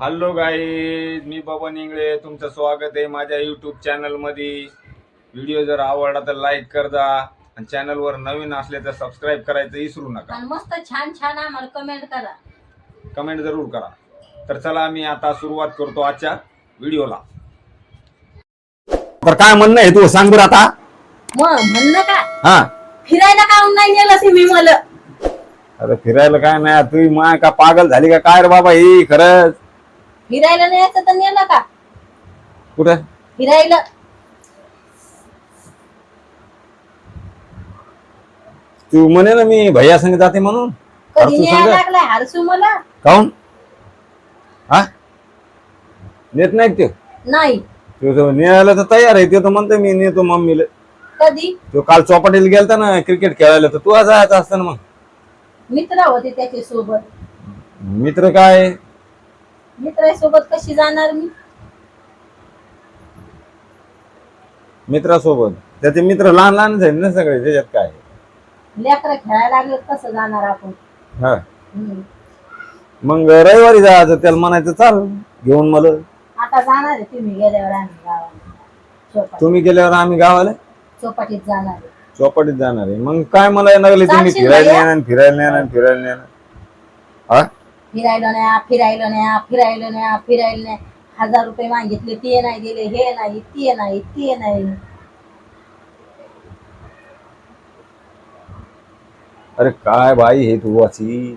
Hello guys मी बबन इंगळे. तुमचं स्वागत आहे माझ्या यूट्यूब चॅनलमध्ये व्हिडिओ जर आवडला तर लाईक कर जा आणि चॅनलवर नवीन असले तर सबस्क्राईब करायचं विसरू नका. आणि मस्त छान छान आम्हाला कमेंट करा. कमेंट जरूर करा. तर चला मी आता सुरुवात करतो आजच्या व्हिडिओला तर काय म्हणणं आहे तू सांग बरं आता. मग म्हणणं का हा. फिरायला का नाही नेलं तुम्ही मला? अरे फिरायला काय नाही. तू माय का पागल झाली का? काय रे बाबा ही? खरंच. फिरायला न्यायचं तर नेलं का? कुठं? फिरायला. तू म्हणे ना मी भैया संग जाते म्हणून. कधी न्यायला हरसू मला. काऊन हा? नेत नाही का ते नाही. तो तो न्यायला तर तयार आहे ते तर म्हणतो मी नेतो मम्मीला. कधी? तो काल चौपाटीला गेलता ना क्रिकेट खेळायला तर तू जायचं असतं ना मग. मित्र होते त्याच्या सोबत मित्र काय? मित्रासोबत कशी जाणार मी? मित्रासोबत? त्याचे मित्र लहान लहानच आहेत ना सगळे त्याच्यात काय? लेकरं खेळायला लागले कसं जाणार आपण? हा. हम्म. मग रविवारी जायचं त्याला म्हणायचं चाल घेऊन मला. आता जाणार आहे तुम्ही गेल्यावर आम्ही गावाला. चौपाटी तुम्ही गेल्यावर आम्ही गावाला? चौपाटीत जाणार आहे. चौपाटीत जाणार आहे. मग काय मला येणार लागले तुम्ही चालशील फिरायला भैया? नेणार फिरायला नेणार फिरायला नेणार? हा? फिरायला न्या फिरायला न्या फिरायला न्या फिरायला न्या. हजार रुपये मागितले ते नाही दिले हे नाही ते नाही ते नाही. अरे काय बाई हे तू अशी?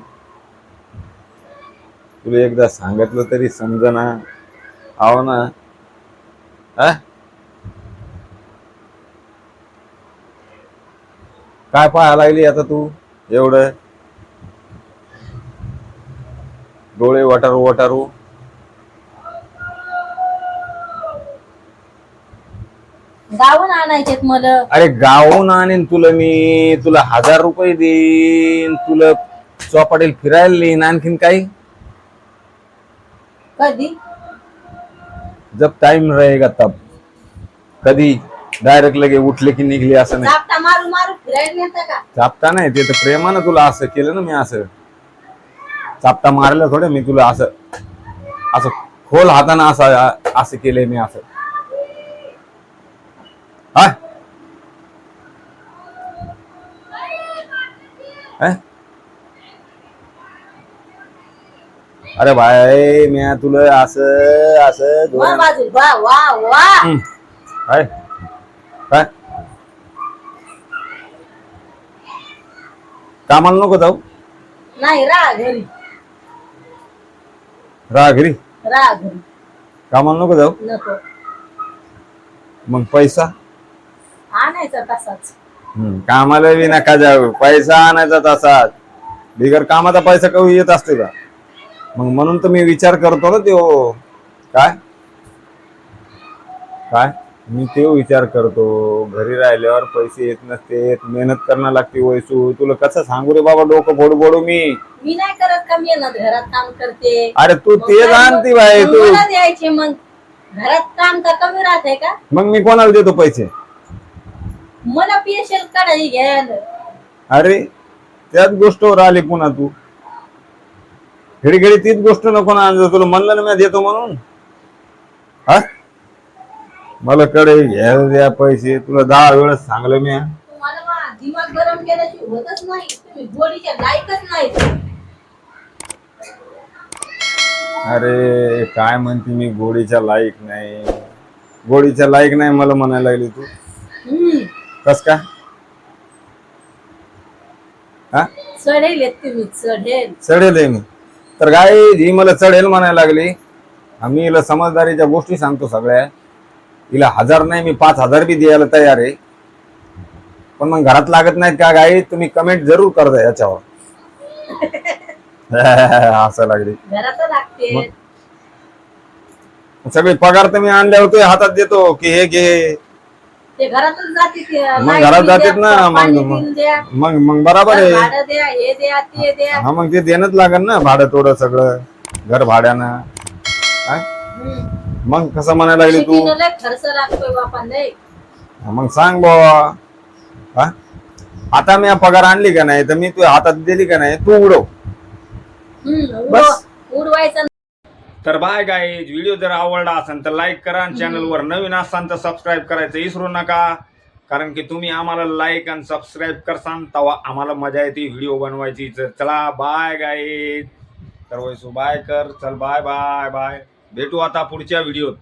तुला एकदा सांगितलं तरी समज ना आव ना? आ काय पाहायला लागली आता तू? एवढं? डोळे वटारू वटारू. गावून आणायचेत मला. अरे गावून आणीन तुला मी. तुला हजार रुपये देईन. तुला चौपाटील फिरायला नेईन आणखीन काही. कधी? जब टाइम रहेगा तब कधी? डायरेक्ट लगे उठले की निघले असं नाही. चापटा मारू मारू फिरायला नेता का? चापटा नाही ते तर प्रेमानं तुला असं केलं ना मी असं. चापटा मारलं थोडं मी तुला असं असं खोल हातानं असं असं केलंय मी असं. हा? हा? अरे भाई मी तुला असं असं. काय काय कामाला नको जाऊ. नाही राहा घरी. राहा घरी राहा घरी कामाला नको जाऊ? नको. मग पैसा? आणायचा तसाच. हम्म, कामाला बी नका जाऊ. पैसा आणायचा तसाच. बिगर कामाचा पैसा कधी येत असते का? मग म्हणून तर मी विचार करतो ना तो. काय? काय? मी ते विचार करतो. घरी राहिल्यावर पैसे येत नसते मेहनत करणं लागते वैसू. तुला कसं सांगू रे बाबा डोकं फोड फोडू मी. मी नाही करत का? मेहनत घरात काम करते. अरे तू मग ते काय जाणती बाई मग तू. मला द्यायचे मग. घरात काम का कमी राहते का? मग मी कोणाला देतो पैसे? मला पेशल काढायला घ्यायला अरे त्याच गोष्टीवर आली पुन्हा तू. घडी घडी तीच गोष्ट नको ना आणजो. तुला म्हणलं ना मी देतो म्हणून. हा? मला कडे घ्यायला द्या पैसे. तुला दहा वेळेस सांगलं मी तुम्हाला मा- दिमाग गरम केल्याची होतच नाही. तुम्ही गोडीच्या लायकच नाही. अरे काय म्हणते मी? गोडीच्या लायक नाही. गोडीच्या लायक नाही मला म्हणायला लागली तू. हम्म. कस का? हा? चढेल आहेत तुम्ही चढेल. चढेल आहे मी. तर काय ही मला चढेल म्हणायला लागली. आम्ही हिला समजदारीच्या गोष्टी सांगतो सगळ्या. हिला हजार नाही मी पाच हजार बी द्यायला तयार आहे. पण मग घरात लागत नाहीत का गाई? तुम्ही कमेंट जरूर करता याच्यावर. असं लागली. सगळे पगार तर मी आणल्यावर तुझ्या हातात देतो की हे घे. ते जाते ते मग घरात जातात द्या, ना, मग- मग. मग बराबर आहे. हे ते मग ते देणंच लागेल ना भाडं थोडं सगळं घर भाड्यानं. मग कसं म्हणायला लागली तू? शेतीनं लय खर्च लागतोय बापा लय मग सांग बाबा. हा? आता मी पगार आणली का नाही? तर मी तुझ्या हातात दिली का नाही? तू उडव. हम्म, बस. उडव- उडवायचं तर बाय गाईज व्हिडिओ जर आवडला असेल तर लाईक करा आणि चॅनलवर नवीन असाल तर सबस्क्राईब करायचं विसरू नका. कारण की तुम्ही आम्हाला लाईक आणि सबस्क्राईब करसान तेव्हा आम्हाला मजा येते व्हिडिओ बनवायची. तर चला बाय गाईज तर वैसू बाय कर. चल बाय बाय बाय भेटू आता पुढच्या व्हिडिओत.